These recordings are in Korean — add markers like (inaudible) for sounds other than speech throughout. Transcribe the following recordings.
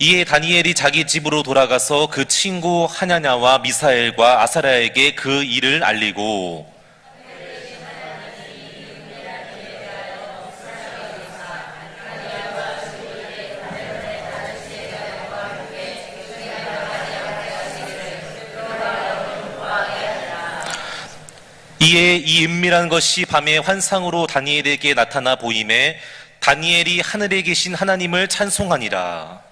이에 다니엘이 자기 집으로 돌아가서 그 친구 하냐냐와 미사엘과 아사라에게 그 일을 알리고 이에 이 은밀한 것이 밤의 환상으로 다니엘에게 나타나 보임에 다니엘이 하늘에 계신 하나님을 찬송하니라.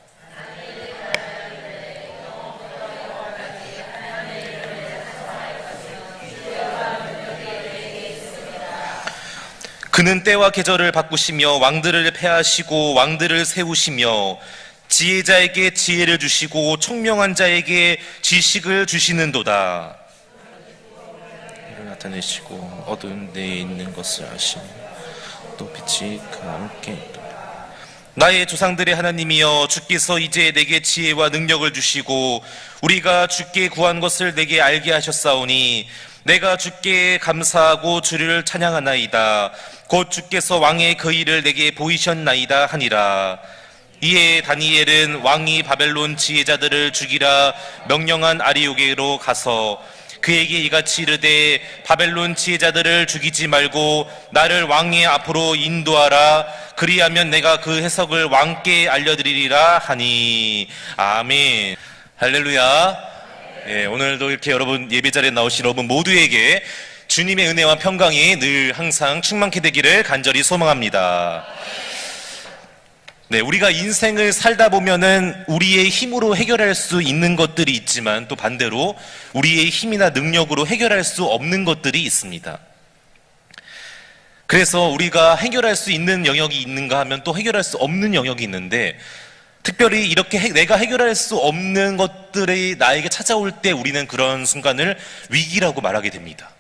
그는 때와 계절을 바꾸시며 왕들을 패하시고 왕들을 세우시며 지혜자에게 지혜를 주시고 총명한 자에게 지식을 주시는도다. 나타내시고 어두운 데에 있는 것을 아시니 또 빛이 있도다. 나의 조상들의 하나님이여 주께서 이제 내게 지혜와 능력을 주시고 우리가 주께 구한 것을 내게 알게 하셨사오니 내가 주께 감사하고 주를 찬양하나이다 곧 주께서 왕의 그 일을 내게 보이셨나이다 하니라. 이에 다니엘은 왕이 바벨론 지혜자들을 죽이라 명령한 아리오게로 가서 그에게 이같이 이르되 바벨론 지혜자들을 죽이지 말고 나를 왕의 앞으로 인도하라. 그리하면 내가 그 해석을 왕께 알려드리리라 하니. 아멘. 할렐루야. 예, 오늘도 이렇게 여러분 예배 자리에 나오신 여러분 모두에게 주님의 은혜와 평강이 늘 항상 충만케 되기를 간절히 소망합니다. 네, 우리가 인생을 살다 보면은 우리의 힘으로 해결할 수 있는 것들이 있지만 또 반대로 우리의 힘이나 능력으로 해결할 수 없는 것들이 있습니다. 그래서 우리가 해결할 수 있는 영역이 있는가 하면 또 해결할 수 없는 영역이 있는데 특별히 이렇게 해- 내가 해결할 수 없는 것들이 나에게 찾아올 때 우리는 그런 순간을 위기라고 말하게 됩니다.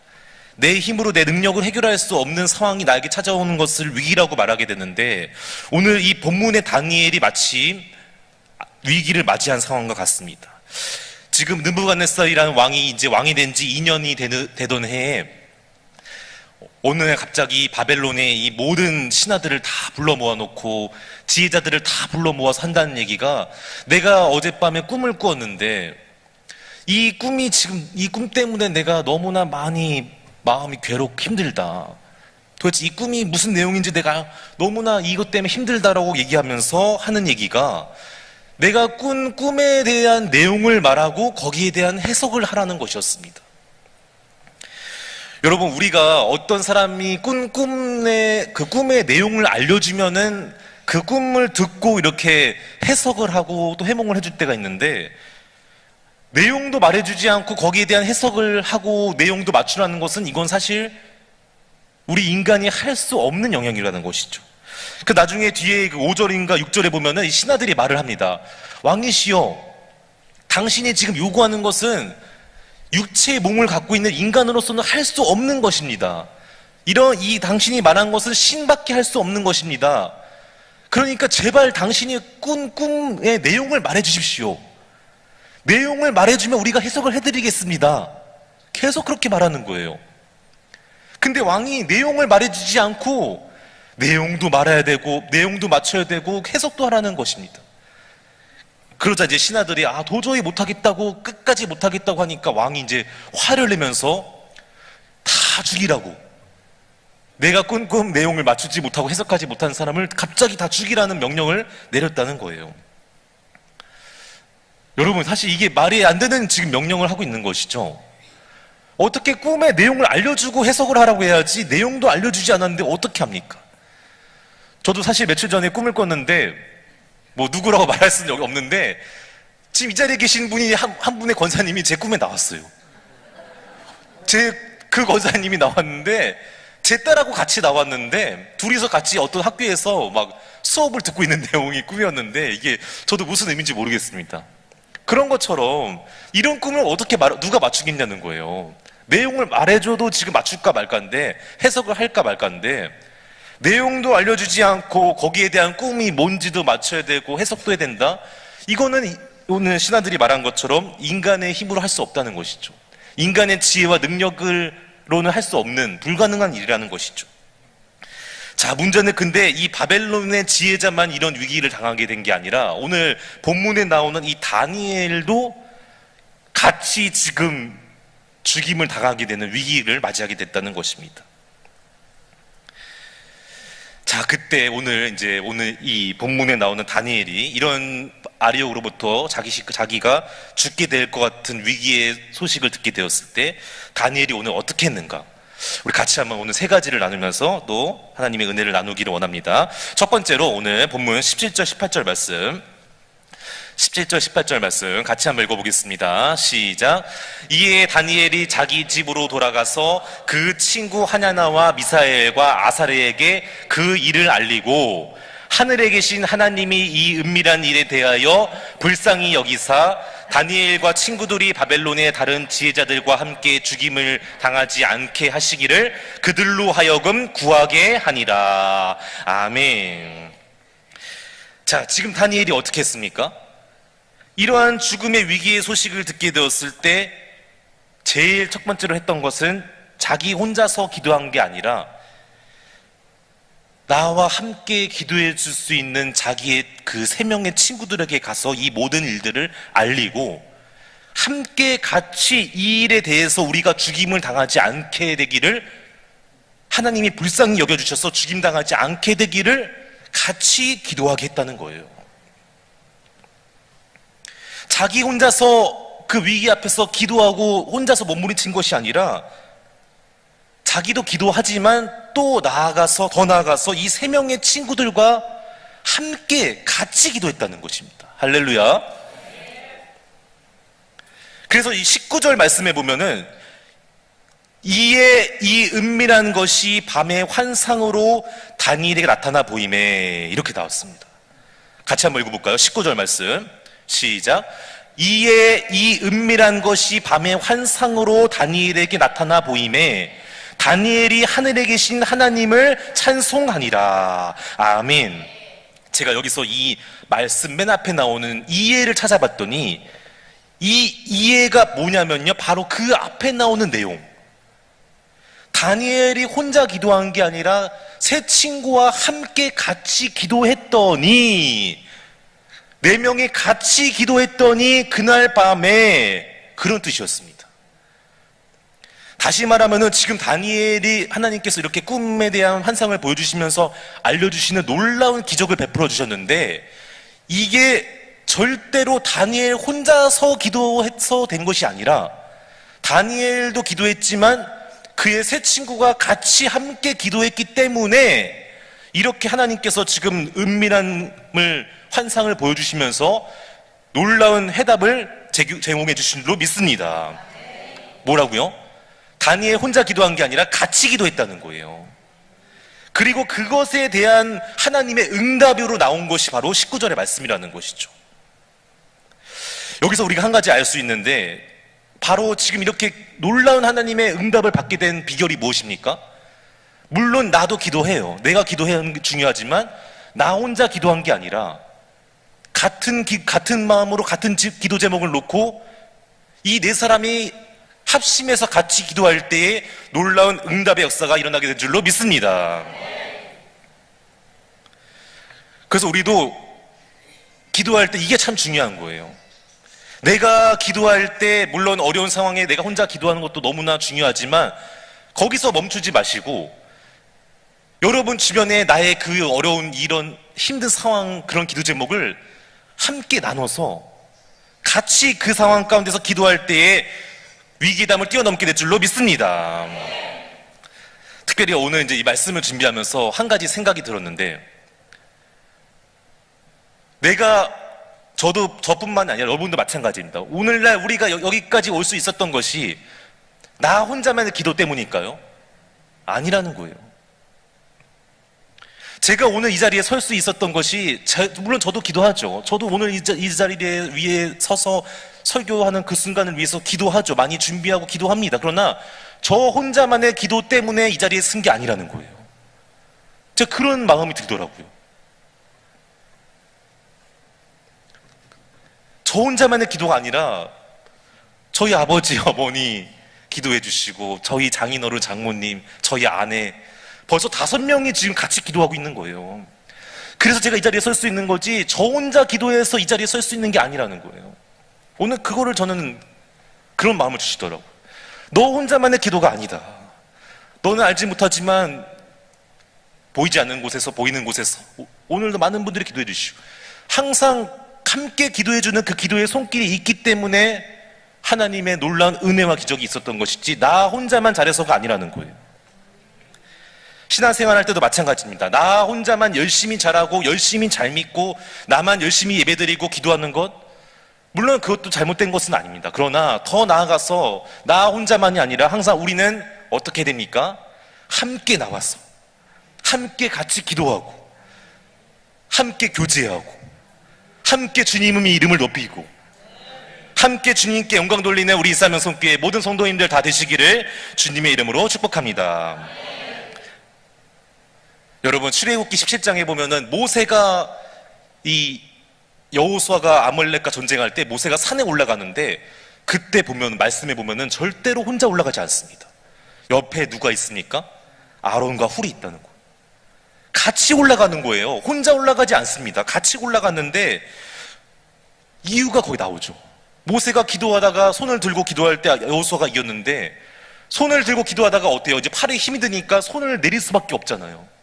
내 힘으로 내 능력을 해결할 수 없는 상황이 나에게 찾아오는 것을 위기라고 말하게 되는데 오늘 이 본문의 다니엘이 마치 위기를 맞이한 상황과 같습니다. 지금 느부갓네살이라는 왕이 이제 왕이 된 지 2년이 되던 해에 어느 날 갑자기 바벨론의 이 모든 신하들을 다 불러 모아놓고 지혜자들을 다 불러 모아서 한다는 얘기가 내가 어젯밤에 꿈을 꾸었는데 이 꿈이 지금 이 꿈 때문에 내가 너무나 많이 마음이 괴롭고 힘들다. 도대체 이 꿈이 무슨 내용인지 내가 너무나 이것 때문에 힘들다라고 얘기하면서 하는 얘기가 내가 꾼 꿈에 대한 내용을 말하고 거기에 대한 해석을 하라는 것이었습니다. 여러분 우리가 어떤 사람이 꾼 꿈의 그 꿈의 내용을 알려주면은 그 꿈을 듣고 이렇게 해석을 하고 또 해몽을 해줄 때가 있는데 내용도 말해주지 않고 거기에 대한 해석을 하고 내용도 맞추라는 것은 이건 사실 우리 인간이 할 수 없는 영역이라는 것이죠. 그 나중에 뒤에 그 5절인가 6절에 보면은 이 신하들이 말을 합니다. 왕이시여, 당신이 지금 요구하는 것은 육체의 몸을 갖고 있는 인간으로서는 할 수 없는 것입니다. 이런 이 당신이 말한 것은 신밖에 할 수 없는 것입니다. 그러니까 제발 당신이 꾼 꿈의 내용을 말해 주십시오. 내용을 말해주면 우리가 해석을 해드리겠습니다. 계속 그렇게 말하는 거예요. 근데 왕이 내용을 말해주지 않고 내용도 말해야 되고 내용도 맞춰야 되고 해석도 하라는 것입니다. 그러자 이제 신하들이 아 도저히 못하겠다고 끝까지 못하겠다고 하니까 왕이 이제 화를 내면서 다 죽이라고 내가 꾼꿈 내용을 맞추지 못하고 해석하지 못한 사람을 갑자기 다 죽이라는 명령을 내렸다는 거예요. 여러분 사실 이게 말이 안 되는 지금 명령을 하고 있는 것이죠. 어떻게 꿈의 내용을 알려주고 해석을 하라고 해야지 내용도 알려주지 않았는데 어떻게 합니까? 저도 사실 며칠 전에 꿈을 꿨는데 뭐 누구라고 (laughs) 말할 수는 여기 없는데 지금 이 자리에 계신 분이 한, 한 분의 권사님이 제 꿈에 나왔어요. 제 그 권사님이 나왔는데 제 딸하고 같이 나왔는데 둘이서 같이 어떤 학교에서 막 수업을 듣고 있는 (laughs) 내용이 꿈이었는데 이게 저도 무슨 의미인지 모르겠습니다. 그런 것처럼 이런 꿈을 어떻게 말, 누가 맞추겠냐는 거예요. 내용을 말해줘도 지금 맞출까 말까인데 해석을 할까 말까인데 내용도 알려주지 않고 거기에 대한 꿈이 뭔지도 맞춰야 되고 해석도 해야 된다. 이거는 이- 오늘 신하들이 말한 것처럼 인간의 힘으로 할 수 없다는 것이죠. 인간의 지혜와 능력으로는 할 수 없는 불가능한 일이라는 것이죠. 자, 문제는 근데 이 바벨론의 지혜자만 이런 위기를 당하게 된 게 아니라 오늘 본문에 나오는 이 다니엘도 같이 지금 죽임을 당하게 되는 위기를 맞이하게 됐다는 것입니다. 자, 그때 오늘 이제 오늘 이 본문에 나오는 다니엘이 이런 아리옥으로부터 자기 시- 자기가 죽게 될 것 같은 위기의 소식을 듣게 되었을 때 다니엘이 오늘 어떻게 했는가? 우리 같이 한번 오늘 세 가지를 나누면서 또 하나님의 은혜를 나누기를 원합니다. 첫 번째로 오늘 본문 17절 18절 말씀 17절 18절 말씀 같이 한번 읽어보겠습니다. 시작. 이에 다니엘이 자기 집으로 돌아가서 그 친구 하냐나와 미사엘과 아사레에게 그 일을 알리고 하늘에 계신 하나님이 이 은밀한 일에 대하여 불쌍히 여기사 다니엘과 친구들이 바벨론의 다른 지혜자들과 함께 죽임을 당하지 않게 하시기를 그들로 하여금 구하게 하니라. 아멘. 자, 지금 다니엘이 어떻게 했습니까? 이러한 죽음의 위기의 소식을 듣게 되었을 때 제일 첫 번째로 했던 것은 자기 혼자서 기도한 게 아니라 나와 함께 기도해 줄 수 있는 자기의 그 세 명의 친구들에게 가서 이 모든 일들을 알리고 함께 같이 이 일에 대해서 우리가 죽임을 당하지 않게 되기를 하나님이 불쌍히 여겨주셔서 죽임 당하지 않게 되기를 같이 기도하게 했다는 거예요. 자기 혼자서 그 위기 앞에서 기도하고 혼자서 몸부림친 것이 아니라 자기도 기도하지만 또 나아가서 더 나아가서 이 세 명의 친구들과 함께 같이 기도했다는 것입니다. 할렐루야. 그래서 이 19절 말씀에 보면은 이에 이 은밀한 것이 밤의 환상으로 다니엘에게 나타나 보임에 이렇게 나왔습니다. 같이 한번 읽어볼까요? 19절 말씀. 시작. 이에 이 은밀한 것이 밤의 환상으로 다니엘에게 나타나 보임에 다니엘이 하늘에 계신 하나님을 찬송하니라. 아멘. 제가 여기서 이 말씀 맨 앞에 나오는 이해를 찾아봤더니 이 이해가 뭐냐면요. 바로 그 앞에 나오는 내용. 다니엘이 혼자 기도한 게 아니라 세 친구와 함께 같이 기도했더니 네 명이 같이 기도했더니 그날 밤에 그런 뜻이었습니다. 다시 말하면은 지금 다니엘이 하나님께서 이렇게 꿈에 대한 환상을 보여주시면서 알려주시는 놀라운 기적을 베풀어 주셨는데 이게 절대로 다니엘 혼자서 기도해서 된 것이 아니라 다니엘도 기도했지만 그의 세 친구가 같이 함께 기도했기 때문에 이렇게 하나님께서 지금 은밀함을 환상을 보여주시면서 놀라운 해답을 제공해 주신 줄로 믿습니다. 뭐라고요? 다니엘 혼자 기도한 게 아니라 같이 기도했다는 거예요. 그리고 그것에 대한 하나님의 응답으로 나온 것이 바로 19절의 말씀이라는 것이죠. 여기서 우리가 한 가지 알 수 있는데 바로 지금 이렇게 놀라운 하나님의 응답을 받게 된 비결이 무엇입니까? 물론 나도 기도해요. 내가 기도하는 게 중요하지만 나 혼자 기도한 게 아니라 같은 기- 같은 마음으로 같은 지- 기도 제목을 놓고 이 네 사람이 합심해서 같이 기도할 때에 놀라운 응답의 역사가 일어나게 될 줄로 믿습니다. 그래서 우리도 기도할 때 이게 참 중요한 거예요. 내가 기도할 때 물론 어려운 상황에 내가 혼자 기도하는 것도 너무나 중요하지만 거기서 멈추지 마시고 여러분 주변에 나의 그 어려운 이런 힘든 상황 그런 기도 제목을 함께 나눠서 같이 그 상황 가운데서 기도할 때에 위기담을 뛰어넘게 될 줄로 믿습니다. 특별히 오늘 이제 이 말씀을 준비하면서 한 가지 생각이 들었는데 내가 저도 저뿐만 아니라 여러분도 마찬가지입니다. 오늘날 우리가 여- 여기까지 올 수 있었던 것이 나 혼자만의 기도 때문일까요? 아니라는 거예요. 제가 오늘 이 자리에 설 수 있었던 것이 제- 물론 저도 기도하죠. 저도 오늘 이, 자, 이 자리에 위에 서서 설교하는 그 순간을 위해서 기도하죠. 많이 준비하고 기도합니다. 그러나 저 혼자만의 기도 때문에 이 자리에 쓴 게 아니라는 거예요. 제가 그런 마음이 들더라고요. 저 혼자만의 기도가 아니라 저희 아버지, (laughs) 어머니 기도해 주시고 저희 장인어른, 장모님, 저희 아내 벌써 다섯 명이 지금 같이 기도하고 있는 거예요. 그래서 제가 이 자리에 설 수 있는 거지 저 혼자 기도해서 이 자리에 설 수 있는 게 아니라는 거예요. 오늘 그거를 저는 그런 마음을 주시더라고요. 너 혼자만의 기도가 아니다. 너는 알지 못하지만 보이지 않는 곳에서 보이는 곳에서 오- 오늘도 많은 분들이 기도해 주시고 항상 함께 기도해 주는 그 기도의 손길이 있기 때문에 하나님의 놀라운 은혜와 기적이 있었던 것이지 나 혼자만 잘해서가 아니라는 거예요. 신앙생활 할 때도 마찬가지입니다. 나 혼자만 열심히 잘하고 열심히 잘 믿고 나만 열심히 예배드리고 기도하는 것 물론 그것도 잘못된 것은 아닙니다. 그러나 더 나아가서 나 혼자만이 아니라 항상 우리는 어떻게 됩니까? 함께 나와서 함께 같이 기도하고 함께 교제하고 함께 주님의 이름을 높이고 함께 주님께 영광 돌리는 우리 이사명 성교회 모든 성도님들 다 되시기를 주님의 이름으로 축복합니다. 여러분 출애굽기 17장에 보면은 모세가 이 여호수아가 아말렉과 전쟁할 때 모세가 산에 올라가는데 그때 보면 말씀에 보면은 절대로 혼자 올라가지 않습니다. 옆에 누가 있습니까? 아론과 훌이 있다는 거. 같이 올라가는 거예요. 혼자 올라가지 않습니다. 같이 올라갔는데 이유가 거기 나오죠. 모세가 기도하다가 손을 들고 기도할 때 여호수아가 이겼는데 손을 들고 기도하다가 어때요? 이제 팔에 힘이 드니까 손을 내릴 수밖에 없잖아요.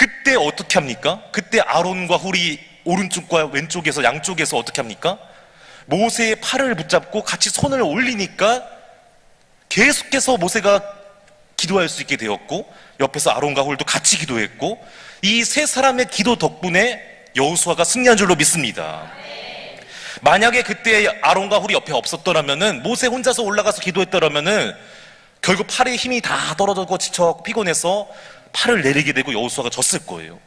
그때 어떻게 합니까? 그때 아론과 훌이 오른쪽과 왼쪽에서 양쪽에서 어떻게 합니까? 모세의 팔을 붙잡고 같이 손을 올리니까 계속해서 모세가 기도할 수 있게 되었고 옆에서 아론과 훌도 같이 기도했고 이 세 사람의 기도 덕분에 여호수아가 승리한 줄로 믿습니다. 만약에 그때 아론과 훌이 옆에 없었더라면은 모세 혼자서 올라가서 기도했더라면은 결국 팔에 힘이 다 떨어졌고 지쳐 피곤해서 팔을 내리게 되고 여호수아가 졌을 거예요.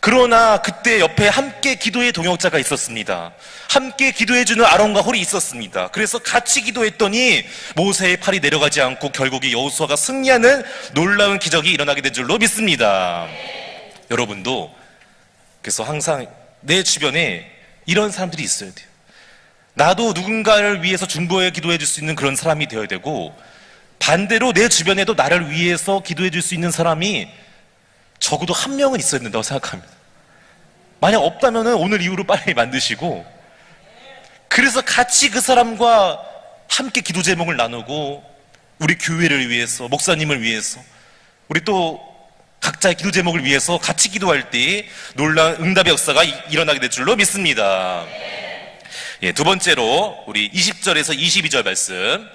그러나 그때 옆에 함께 기도의 동역자가 있었습니다. 함께 기도해주는 아론과 홀이 있었습니다. 그래서 같이 기도했더니 모세의 팔이 내려가지 않고 결국에 여호수아가 승리하는 놀라운 기적이 일어나게 된 줄로 믿습니다. 여러분도 그래서 항상 내 주변에 이런 사람들이 있어야 돼요. 나도 누군가를 위해서 중보해 기도해 줄 수 있는 그런 사람이 되어야 되고 반대로 내 주변에도 나를 위해서 기도해 줄 수 있는 사람이 적어도 한 명은 있어야 된다고 생각합니다. 만약 없다면 오늘 이후로 빨리 만드시고 그래서 같이 그 사람과 함께 기도 제목을 나누고 우리 교회를 위해서 목사님을 위해서 우리 또 각자의 기도 제목을 위해서 같이 기도할 때 놀라운 응답의 역사가 이- 일어나게 될 줄로 믿습니다. 예, 두 번째로 우리 20절에서 22절 말씀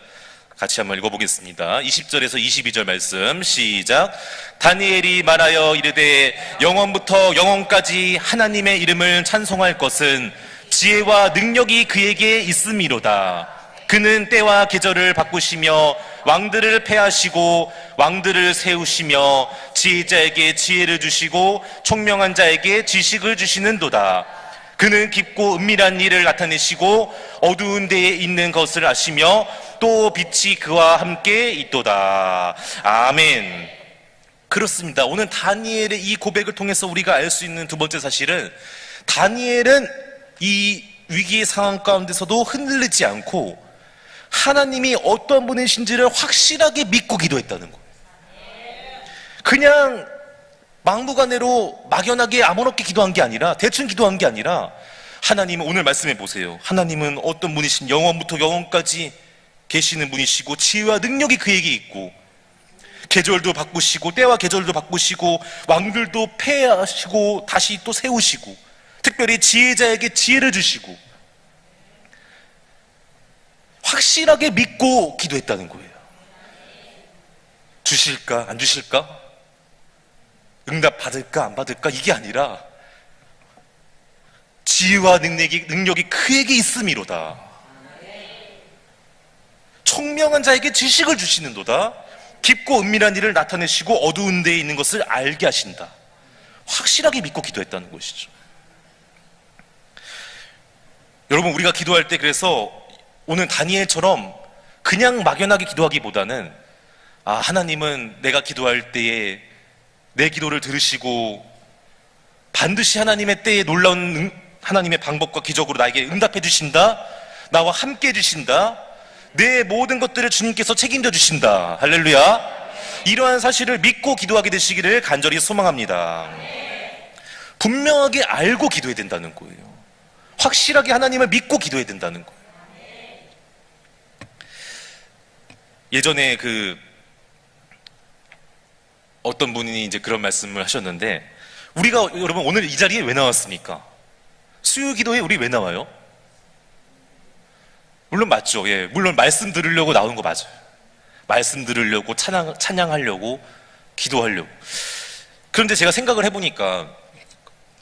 같이 한번 읽어보겠습니다. 20절에서 22절 말씀 시작. 다니엘이 말하여 이르되 영원부터 영원까지 하나님의 이름을 찬송할 것은 지혜와 능력이 그에게 있음이로다. 그는 때와 계절을 바꾸시며 왕들을 패하시고 왕들을 세우시며 지혜자에게 지혜를 주시고 총명한 자에게 지식을 주시는도다. 그는 깊고 은밀한 일을 나타내시고 어두운 데에 있는 것을 아시며 또 빛이 그와 함께 있도다. 아멘. 그렇습니다. 오늘 다니엘의 이 고백을 통해서 우리가 알 수 있는 두 번째 사실은 다니엘은 이 위기의 상황 가운데서도 흔들리지 않고 하나님이 어떤 분이신지를 확실하게 믿고 기도했다는 거예요. 그냥 막무가내로 막연하게 아무렇게 기도한 게 아니라 대충 기도한 게 아니라 하나님은 오늘 말씀해 보세요. 하나님은 어떤 분이신 영원부터 영원까지 계시는 분이시고 지혜와 능력이 그에게 있고 계절도 바꾸시고 때와 계절도 바꾸시고 왕들도 패하시고 다시 또 세우시고 특별히 지혜자에게 지혜를 주시고 확실하게 믿고 기도했다는 거예요. 주실까 안 주실까? 응답 받을까 안 받을까 이게 아니라 지혜와 능력이, 능력이 그에게 있음이로다. 총명한 자에게 지식을 주시는도다. 깊고 은밀한 일을 나타내시고 어두운 데에 있는 것을 알게 하신다. 확실하게 믿고 기도했다는 것이죠. 여러분 우리가 기도할 때 그래서 오늘 다니엘처럼 그냥 막연하게 기도하기보다는 아 하나님은 내가 기도할 때에 내 기도를 들으시고 반드시 하나님의 때에 놀라운 응- 하나님의 방법과 기적으로 나에게 응답해 주신다. 나와 함께 해 주신다. 내 모든 것들을 주님께서 책임져 주신다. 할렐루야. 이러한 사실을 믿고 기도하게 되시기를 간절히 소망합니다. 분명하게 알고 기도해야 된다는 거예요. 확실하게 하나님을 믿고 기도해야 된다는 거예요. 예전에 그 어떤 분이 이제 그런 말씀을 하셨는데 우리가 여러분 오늘 이 자리에 왜 나왔습니까? 수요 기도에 우리 왜 나와요? 물론 맞죠. 예. 물론 말씀 들으려고 나온 거 맞아요. 말씀 들으려고 찬양, 찬양하려고 기도하려고. 그런데 제가 생각을 해보니까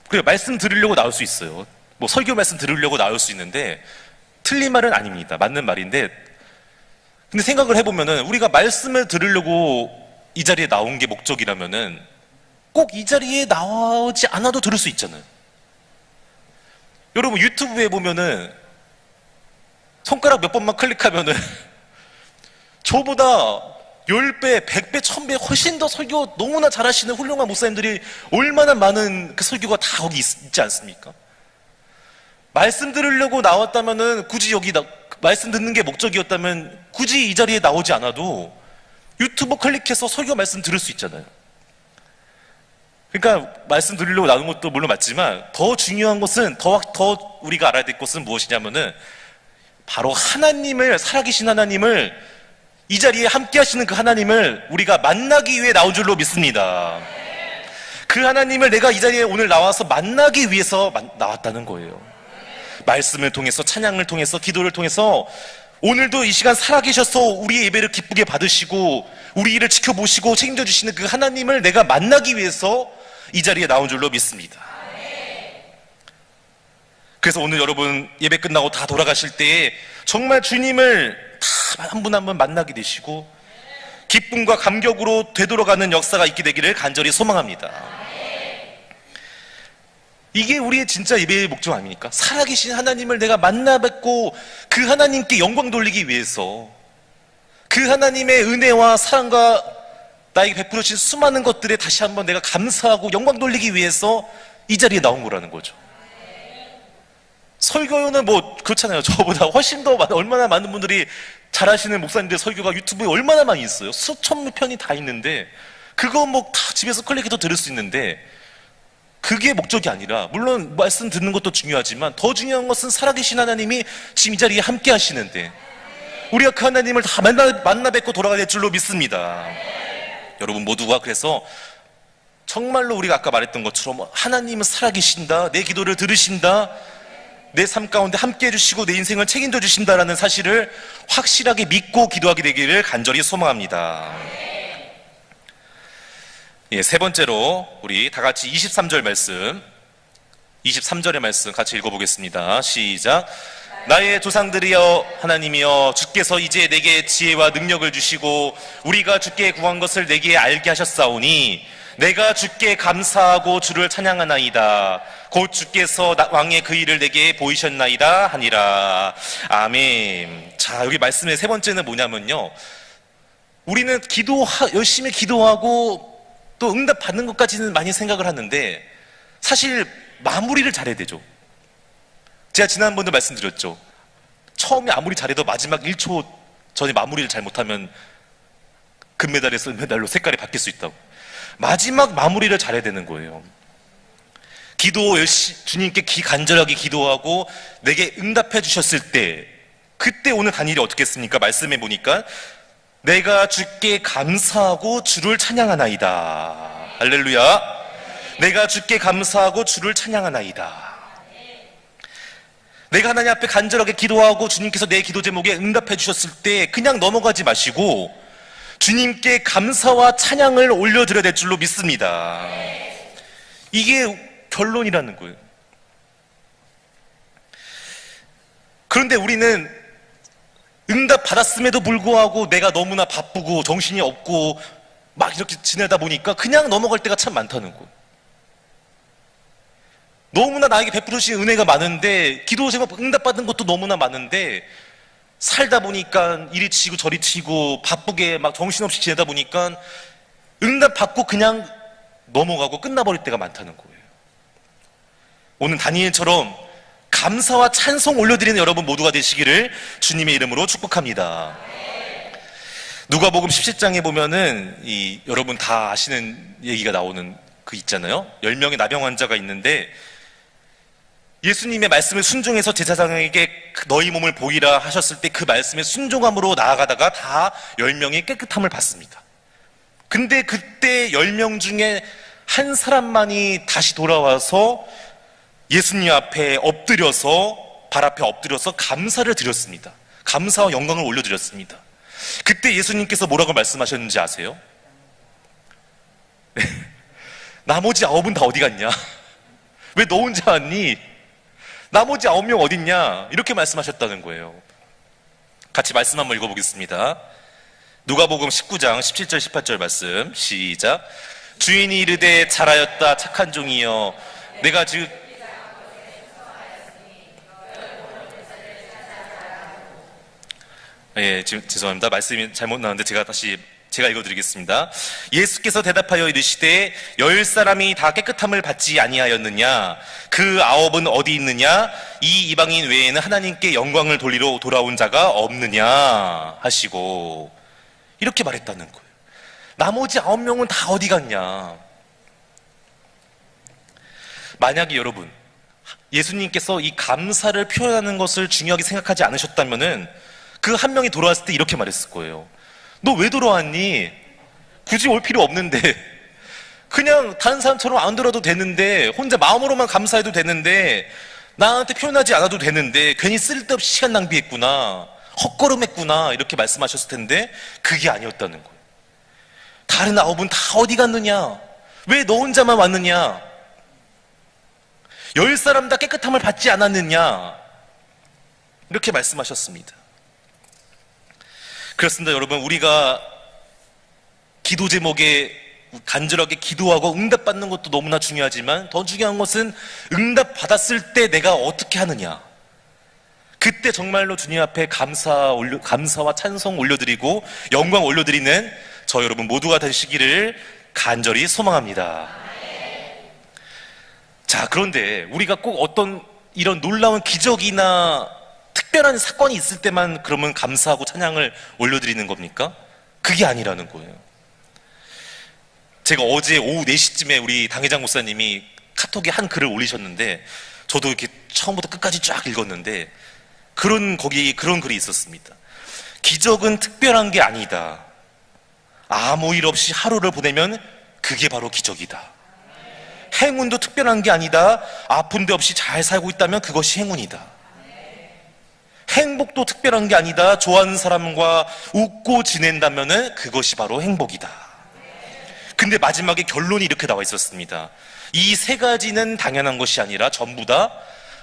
그래 말씀 들으려고 나올 수 있어요. 뭐 설교 말씀 들으려고 나올 수 있는데 틀린 말은 아닙니다. 맞는 말인데 근데 생각을 해보면은 우리가 말씀을 들으려고 이 자리에 나온 게 목적이라면은 꼭 이 자리에 나오지 않아도 들을 수 있잖아요. 여러분 유튜브에 보면은 손가락 몇 번만 클릭하면은 (laughs) 저보다 10배, 100배, 1000배 훨씬 더 설교 너무나 잘하시는 훌륭한 목사님들이 얼마나 많은 그 설교가 다 거기 있, 있지 않습니까? 말씀 들으려고 나왔다면은 굳이 여기 나, 말씀 듣는 게 목적이었다면 굳이 이 자리에 나오지 않아도 유튜브 클릭해서 설교 말씀 들을 수 있잖아요. 그러니까 말씀 드리려고 나온 것도 물론 맞지만 더 중요한 것은 더, 더 우리가 알아야 될 것은 무엇이냐면은 바로 하나님을 살아계신 하나님을 이 자리에 함께 하시는 그 하나님을 우리가 만나기 위해 나온 줄로 믿습니다. 그 하나님을 내가 이 자리에 오늘 나와서 만나기 위해서 만- 나왔다는 거예요. 말씀을 통해서 찬양을 통해서 기도를 통해서 오늘도 이 시간 살아계셔서 우리의 예배를 기쁘게 받으시고 우리 일을 지켜보시고 책임져 주시는 그 하나님을 내가 만나기 위해서 이 자리에 나온 줄로 믿습니다. 그래서 오늘 여러분 예배 끝나고 다 돌아가실 때에 정말 주님을 다 한 분 한 분 만나게 되시고 기쁨과 감격으로 되돌아가는 역사가 있게 되기를 간절히 소망합니다. 이게 우리의 진짜 예배의 목적 아닙니까? 살아계신 하나님을 내가 만나 뵙고 그 하나님께 영광 돌리기 위해서 그 하나님의 은혜와 사랑과 나에게 베풀어 주신 수많은 것들에 다시 한번 내가 감사하고 영광 돌리기 위해서 이 자리에 나온 거라는 거죠. 설교는 뭐 그렇잖아요. 저보다 훨씬 더 많은, 얼마나 많은 분들이 잘하시는 목사님들 설교가 유튜브에 얼마나 많이 있어요. 수천 편이 다 있는데 그거 뭐 다 집에서 클릭해도 들을 수 있는데 그게 목적이 아니라 물론 말씀 듣는 것도 중요하지만 더 중요한 것은 살아계신 하나님이 지금 이 자리에 함께 하시는데 우리가 그 하나님을 다 만나, 만나 뵙고 돌아가야 될 줄로 믿습니다. 여러분 모두가 그래서 정말로 우리가 아까 말했던 것처럼 하나님은 살아계신다. 내 기도를 들으신다. 내 삶 가운데 함께 해주시고 내 인생을 책임져 주신다라는 사실을 확실하게 믿고 기도하게 되기를 간절히 소망합니다. 예, 세 번째로 우리 다 같이 23절 말씀, 23절의 말씀 같이 읽어보겠습니다. 시작. 나의 조상들이여 하나님이여 주께서 이제 내게 지혜와 능력을 주시고 우리가 주께 구한 것을 내게 알게 하셨사오니 내가 주께 감사하고 주를 찬양하나이다. 곧 주께서 나- 왕의 그 일을 내게 보이셨나이다 하니라. 아멘. 자, 여기 말씀의 세 번째는 뭐냐면요. 우리는 기도 열심히 기도하고 또 응답 받는 것까지는 많이 생각을 하는데 사실 마무리를 잘해야 되죠. 제가 지난번도 말씀드렸죠. 처음에 아무리 잘해도 마지막 1초 전에 마무리를 잘못하면 금메달에서 은메달로 색깔이 바뀔 수 있다고. 마지막 마무리를 잘해야 되는 거예요. 기도 열심히 주님께 기 간절하게 기도하고 내게 응답해 주셨을 때 그때 오늘 단일이 어떻게 했습니까? 말씀해 보니까 내가 주께 감사하고 주를 찬양하나이다. 할렐루야. 내가 주께 감사하고 주를 찬양하나이다. 내가 하나님 앞에 간절하게 기도하고 주님께서 내 기도 제목에 응답해 주셨을 때 그냥 넘어가지 마시고 주님께 감사와 찬양을 올려드려야 될 줄로 믿습니다. 이게 결론이라는 거예요. 그런데 우리는 응답 받았음에도 불구하고 내가 너무나 바쁘고 정신이 없고 막 이렇게 지내다 보니까 그냥 넘어갈 때가 참 많다는 거예요. 너무나 나에게 베풀으신 은혜가 많은데 기도 제목 응답 받은 것도 너무나 많은데 살다 보니까 이리 치고 저리 치고 바쁘게 막 정신없이 지내다 보니까 응답 받고 그냥 넘어가고 끝나버릴 때가 많다는 거예요. 오늘 다니엘처럼 감사와 찬송 올려드리는 여러분 모두가 되시기를 주님의 이름으로 축복합니다. 누가복음 17장에 보면은 이 여러분 다 아시는 얘기가 나오는 그 있잖아요. 10명의 나병 환자가 있는데 예수님의 말씀을 순종해서 제사장에게 그 너희 몸을 보이라 하셨을 때 그 말씀에 순종함으로 나아가다가 다 10명이 깨끗함을 받습니다. 근데 그때 10명 중에 한 사람만이 다시 돌아와서 예수님 앞에 엎드려서 발 앞에 엎드려서 감사를 드렸습니다. 감사와 영광을 올려드렸습니다. 그때 예수님께서 뭐라고 말씀하셨는지 아세요? 네. 나머지 아홉은 다 어디 갔냐? 왜 너 혼자 왔니? 나머지 아홉 명 어딨냐? 이렇게 말씀하셨다는 거예요. 같이 말씀 한번 읽어보겠습니다. 누가복음 19장 17절 18절 말씀 시작. 주인이 이르되 잘하였다 착한 종이여 내가 즉 예, 지금 죄송합니다. 말씀이 잘못 나왔는데 제가 다시 제가 읽어드리겠습니다. 예수께서 대답하여 이르시되 열 사람이 다 깨끗함을 받지 아니하였느냐? 그 아홉은 어디 있느냐? 이 이방인 외에는 하나님께 영광을 돌리러 돌아온 자가 없느냐? 하시고 이렇게 말했다는 거예요. 나머지 아홉 명은 다 어디 갔냐? 만약에 여러분 예수님께서 이 감사를 표현하는 것을 중요하게 생각하지 않으셨다면은 그 한 명이 돌아왔을 때 이렇게 말했을 거예요. 너 왜 돌아왔니? 굳이 올 필요 없는데. (laughs) 그냥 다른 사람처럼 안 들어도 되는데, 혼자 마음으로만 감사해도 되는데, 나한테 표현하지 않아도 되는데, 괜히 쓸데없이 시간 낭비했구나. 헛걸음했구나. 이렇게 말씀하셨을 텐데, 그게 아니었다는 거예요. 다른 아홉은 다 어디 갔느냐? 왜 너 혼자만 왔느냐? 열 사람 다 깨끗함을 받지 않았느냐? 이렇게 말씀하셨습니다. 그렇습니다, 여러분. 우리가 기도 제목에 간절하게 기도하고 응답받는 것도 너무나 중요하지만 더 중요한 것은 응답받았을 때 내가 어떻게 하느냐. 그때 정말로 주님 앞에 감사 감사와 찬송 올려드리고 영광 올려드리는 저 여러분 모두가 되시기를 간절히 소망합니다. 자, 그런데 우리가 꼭 어떤 이런 놀라운 기적이나 특별한 사건이 있을 때만 그러면 감사하고 찬양을 올려드리는 겁니까? 그게 아니라는 거예요. 제가 어제 오후 4시쯤에 우리 당회장 목사님이 카톡에 한 글을 올리셨는데 저도 이렇게 처음부터 끝까지 쫙 읽었는데 그런 거기 그런 글이 있었습니다. 기적은 특별한 게 아니다. 아무 일 없이 하루를 보내면 그게 바로 기적이다. 행운도 특별한 게 아니다. 아픈 데 없이 잘 살고 있다면 그것이 행운이다. 행복도 특별한 게 아니다. 좋아하는 사람과 웃고 지낸다면 그것이 바로 행복이다. 근데 마지막에 결론이 이렇게 나와 있었습니다. 이 세 가지는 당연한 것이 아니라 전부 다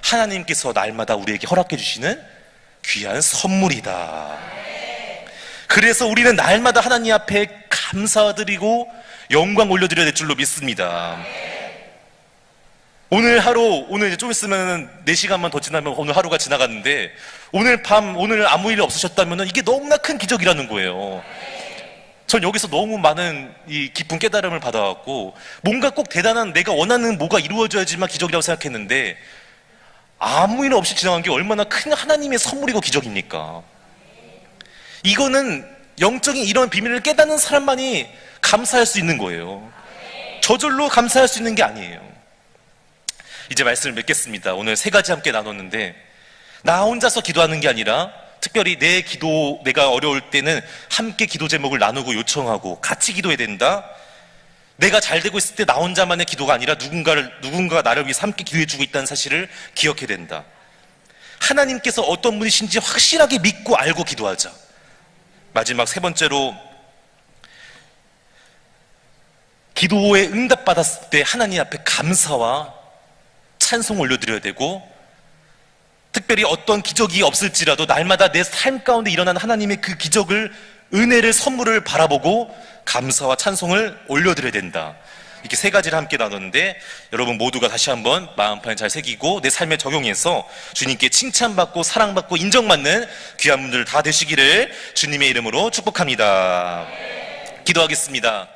하나님께서 날마다 우리에게 허락해 주시는 귀한 선물이다. 그래서 우리는 날마다 하나님 앞에 감사드리고 영광 올려드려야 될 줄로 믿습니다. 오늘 하루, 오늘 이제 좀 있으면 4시간만 더 지나면 오늘 하루가 지나갔는데, 오늘 밤, 오늘 아무 일 없으셨다면 이게 너무나 큰 기적이라는 거예요. 전 여기서 너무 많은 이 깊은 깨달음을 받아왔고, 뭔가 꼭 대단한 내가 원하는 뭐가 이루어져야지만 기적이라고 생각했는데, 아무 일 없이 지나간 게 얼마나 큰 하나님의 선물이고 기적입니까? 이거는 영적인 이런 비밀을 깨닫는 사람만이 감사할 수 있는 거예요. 저절로 감사할 수 있는 게 아니에요. 이제 말씀을 맺겠습니다. 오늘 세 가지 함께 나눴는데 나 혼자서 기도하는 게 아니라 특별히 내 기도 내가 어려울 때는 함께 기도 제목을 나누고 요청하고 같이 기도해야 된다. 내가 잘 되고 있을 때 나 혼자만의 기도가 아니라 누군가를 누군가 나를 위해서 함께 기도해 주고 있다는 사실을 기억해야 된다. 하나님께서 어떤 분이신지 확실하게 믿고 알고 기도하자. 마지막 세 번째로 기도에 응답받았을 때 하나님 앞에 감사와 찬송 올려드려야 되고 특별히 어떤 기적이 없을지라도 날마다 내 삶 가운데 일어나는 하나님의 그 기적을 은혜를 선물을 바라보고 감사와 찬송을 올려드려야 된다. 이렇게 세 가지를 함께 나눴는데 여러분 모두가 다시 한번 마음판에 잘 새기고 내 삶에 적용해서 주님께 칭찬받고 사랑받고 인정받는 귀한 분들 다 되시기를 주님의 이름으로 축복합니다. 기도하겠습니다.